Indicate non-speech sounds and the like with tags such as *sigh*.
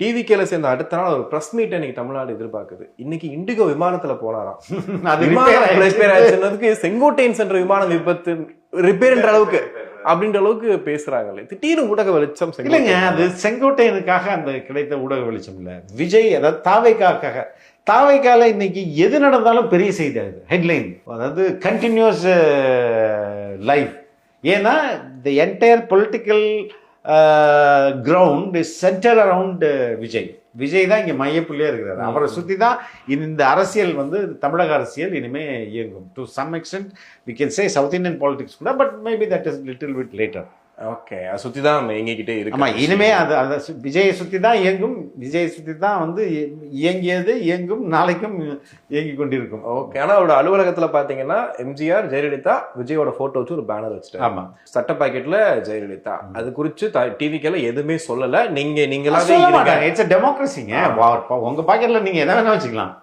TV கேல சேர்ந்த அடுத்த நாள் ஒரு பிரஸ் மீட் இன்னைக்கு தமிழ்நாடு எதிர்பார்க்குது. இன்னைக்கு இண்டிகோ விமானத்துல போனாராம். *laughs* அது விமானம் செங்கோட்டையன் சென்ற விமான விபத்து ரிப்பேர்ன்ற அளவுக்கு அப்படின்ற அளவுக்கு பேசுறாங்களே. திடீர்னு ஊடக வெளிச்சம் இல்லைங்க. அது செங்கோட்டையனுக்காக அந்த கிடைத்த ஊடக வெளிச்சம் இல்ல. விஜய் அதாவது தாவைக்காக்காக தாவைக்கால இன்னைக்கு எது நடந்தாலும் பெரிய செய்தி ஆகுது ஹெட்லைன் அதாவது கண்டினியூஸ் லைஃப் ஏன்னா the entire political ground is centre around Vijay. Vijay தான் இங்கே மையப்புள்ளியே இருக்கிறார். அவரை சுற்றி தான் இந்த அரசியல் வந்து தமிழக அரசியல் இனிமே இயங்கும். To some extent we can say South Indian politics கூட but maybe that is little bit later okay அதை சுத்தி தான் எங்ககிட்டே இருக்கு ஆமா இனிமே அது அந்த சு- விஜயை சுத்தி தான் இயங்கும் விஜயை சுத்தி தான் வந்து இய- இயங்கியது இயங்கும் நாளைக்கும் இயங்கி கொண்டிருக்கும். ஓகே ஆனா அவரோட அலுவலகத்துல பாத்தீங்கன்னா எம்ஜிஆர் ஜெயலலிதா விஜயோட போட்டோ வச்சு ஒரு பேனர் வச்சுட்டாரு. ஆமா. சட்ட பாக்கெட்ல ஜெயலலிதா. அது குறிச்சு டிவிக்கெல்லாம் எதுவுமே சொல்லல. நீங்க நீங்களாவே இட்ஸ் டெமோக்ரஸிங்க உங்க பாக்கெட்ல நீங்க எதை வேணா வச்சுக்கலாம்.